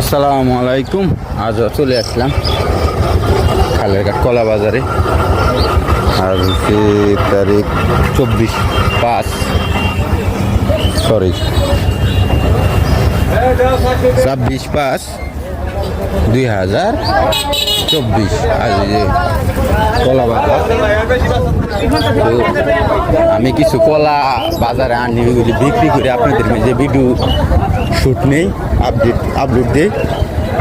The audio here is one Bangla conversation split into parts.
আসসালামু আলাইকুম। আজ চলে আসলাম খালেরঘাট কলা বাজারে। আর তারিখ চব্বিশ পাঁচ। সরি। ছাব্বিশ পাঁচ দুই হাজার চব্বিশ। আজ যে কলা বাজার। আমি কিছু কলা বাজারে আনি বিক্রি করে। আপনাদের যে ভিডিও শ্যুট নেই আপডেট আপলোড দিই।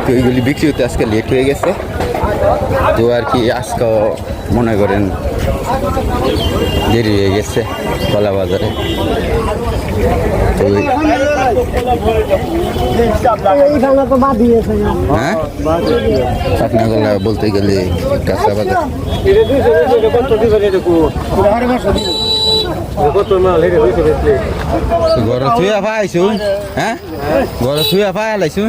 তো এইগুলি বিক্রি হতে আজকে লেট হয়ে গেছে। তো আর কি আজকেও মনে করেন দেরি হয়ে গেছে কলা বাজারে। হ্যাঁ? চাকনা গলা বলতে গেলে কাঁচা বাজার। ঘর থুয়া পাইছু হ্যাঁ ঘর থুয়া পাই লাইছু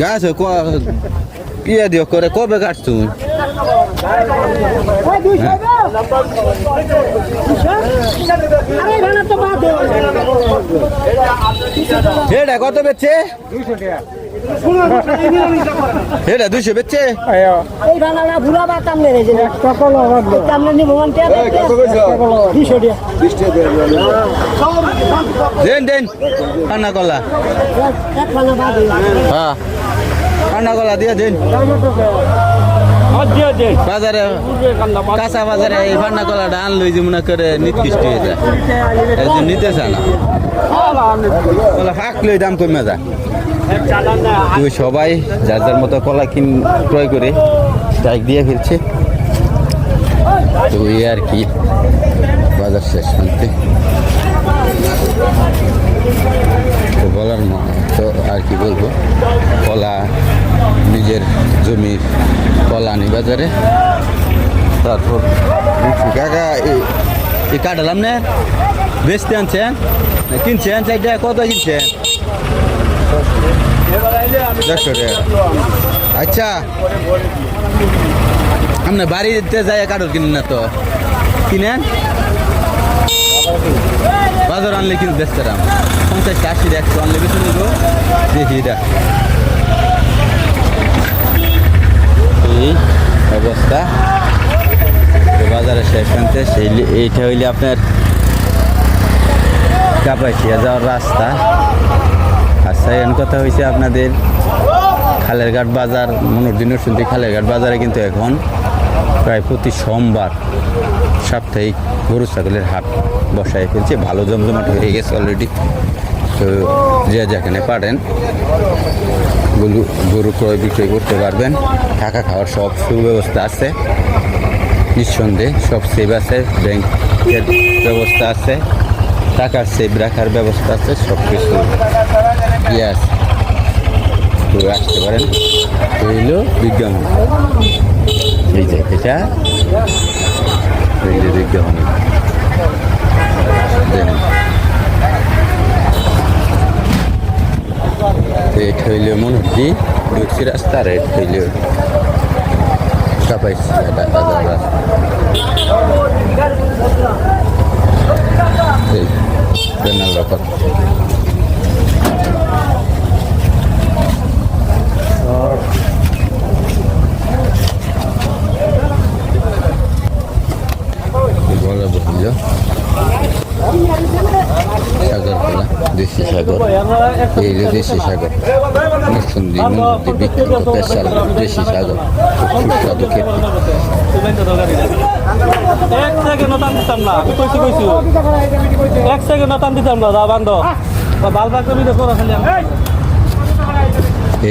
গাছ কিয়া দিও করে কবে কাটছু কত বেচছে এটা দুশো বেচছে? এইখানে না ভুলা বা কাম নেই যে কামনে নি ভগবান কে দুশো টাকা দেন দেন। কান্না কলা। হ্যাঁ। কান্না কলা দিয়ে দেন। বাজারে কাঁচা বাজারে এই ফান্না কলাটা আনলই যে মনে করে নিকৃষ্ট হয়ে যায়। এই যে নিতে চায় না। কলা দাম কমে যায়। তো সবাই, যার যার মতো কলা কিন, ক্রয় করে স্ট্রাইক দিয়ে ফেলছে তো আর কি, বাজার শেষ, শুনতে। তো বলার তো আর কি বলব? কলা, নিজের জমির কলা আনি বাজারে। তারপর কাকা এই- কাটালাম না? বেচতে আনছেন? কিনছেন? চারটা কত কিনছেন? টাকা আচ্ছা। আপনি বাড়িতে যাই কাঠর কিনেন না তো। কিনেন? বাজার আনলে কিন্তু বেচতে রাম। পঞ্চাশ আশি একশো আনলে বেশি নেব। দেখি এই অবস্থা। বাজারে শেষ প্রান্তে সেই এইটা হইলে আপনার কাপাসিয়া যাওয়ার রাস্তা। আর সেকেন্ড কথা হয়েছে আপনাদের। খালেরঘাট বাজার মনোরদিনের শুনতে খালেরঘাট বাজারে কিন্তু এখন প্রায় প্রতি সোমবার সাপ্তাহিক গরু ছাগলের হাট বসায় ফেলছে। ভালো জমজমাট হয়ে গেছে অলরেডি তো যে যেখানে পারেন গরু গরু ক্রয় বিক্রয় করতে পারবেন। থাকা খাওয়ার সব সুব্যবস্থা আছে। নিঃসন্দেহে সব সেভ আছে। ব্যাংকের ব্যবস্থা আছে। টাকার সেভ রাখার ব্যবস্থা আছে। সব কিছু ইয়ে আছে। তো আসতে পারেন। তো হইল বিজ্ঞাপন। এই যে এটা। এই বিজ্ঞাপন। এটা রাস্তা আর এটা হইলে এই বেনাল রকম বলা বলল সাগর কলা দেশি সাগর এই হলো দেশি সাগর মুসুন্দি মুন্দি বিখ্যাত স্পেশাল দেশি সাগর খুব সুস্বাদু খেতে এক সেকেন্ড টান দিতাম না কইছি কইছি। এক সেকেন্ড টান দিতাম না দা বান্ধ বাল বাল কবি দেখো খালি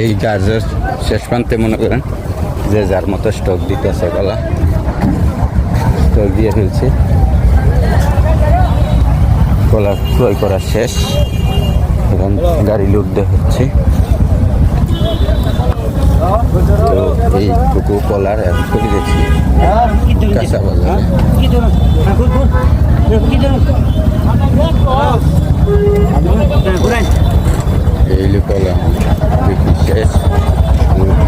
এই গাছের শেষ প্রান্তে মনে করেন যে যার মতো স্টক দিতেছে কলা স্টক দিয়ে ফেলছে। কলা ক্রয় করা শেষ। এখন গাড়ি লুট দেওয়া হচ্ছে। তো এইটুকু কলার এখন করে গেছি। কাঁচা বাজারে। এই কলা বিক্রি শেষ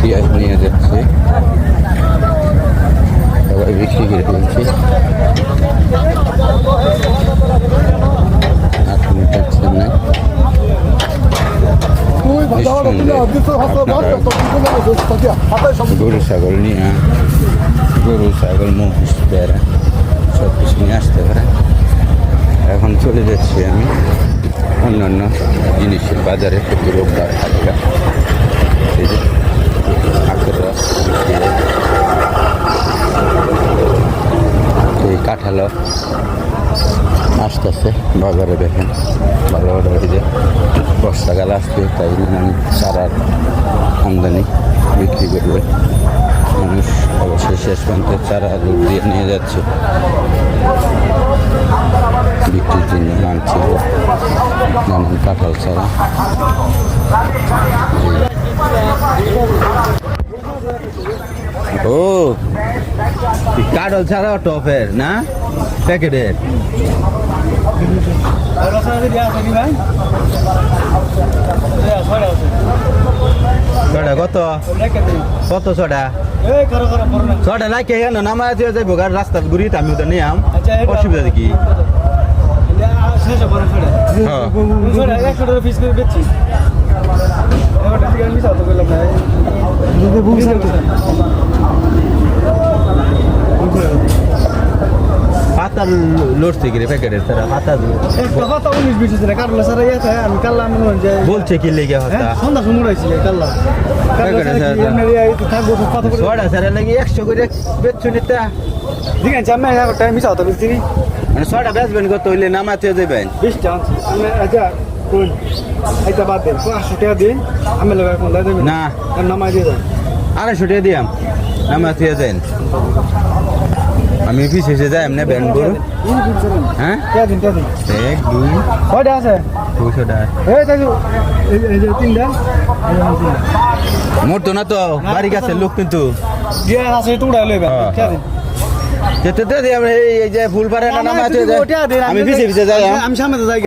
পেঁয়াজ নিয়ে যাচ্ছে সবাই বিক্রি করে ফেলছে আপনি পাচ্ছেন না গরু ছাগল নিয়ে গরু ছাগল মহিষ বেড়া সব কিছু নিয়ে আসতে পারে। এখন চলে যাচ্ছি আমি অন্যান্য জিনিসের বাজারে প্রতি রোববার হাটটা। এই যে, আখের রস এই কাঁঠালও আসতেছে, বাজারে দেখেন। ভালো এই যে বর্ষাকাল আসছে, তাই নানান চারার আমদানি বিক্রি করবে। মানুষ অবশ্যই শেষ পর্যন্ত চারা লোক দিয়ে নিয়ে যাচ্ছে। বিক্রির জন্য আনছিল নানান কাঁঠাল চারা। ও, কাঠল ছাড়াও টপের, না? প্যাকেটের ছটা কত? কত ছটা ছটা নাই কে হেন নামায় দিয়ে যাইব গাড়ি রাস্তা ঘুরিতে আমি ওটা নিয়ে আম। অসুবিধা দেখি। হ্যাঁ একশো টাকা পিস করে বেচছি এবার ঠিক আছে মিশাও তো করলাম না পাতা লড়ছে কি রে প্যাকেটের তারা পাতা একটা কথা উনিশ বিশ না কারণ স্যার ইয়ে আমি কাল্লা মনে হয় যে বলছে কি লেগে হ্যাঁ, হতা সন্ধ্যা সময় আইছি কাল্লা। এখানে স্যার স্যার, স্যার লাগে একশো করে বেচছো নিতে? ঠিক আছে আমি টাইম মিশাও তো বেশি। মানে ছটা বেচবেন কত হইলে নামাতে যাবেন বিশ চান্স আমি আচ্ছা কোন? এইটা বাদ দেন পাঁচশো টাকা দিন আমি এখন দেবেন না। নামাই দিয়ে দেন আড়াইশো টাকা দিয়াম। নামাতে যাবেন আমি কি এসে যাই? এমনি ব্যান করু। হ্যাঁ? এক দুই। কয়টা আছে? দুশো টাকা এই তাই এই যে তিনটা। মোর তো না তো বাড়ি গেছে লোক কিন্তু। আছে টুকরা লইবেন হ্যাঁ, যেতে দে এই যে ফুল পারে না আমি পিছিয়ে পিছিয়ে যাই। আমি সামনে তো যাই।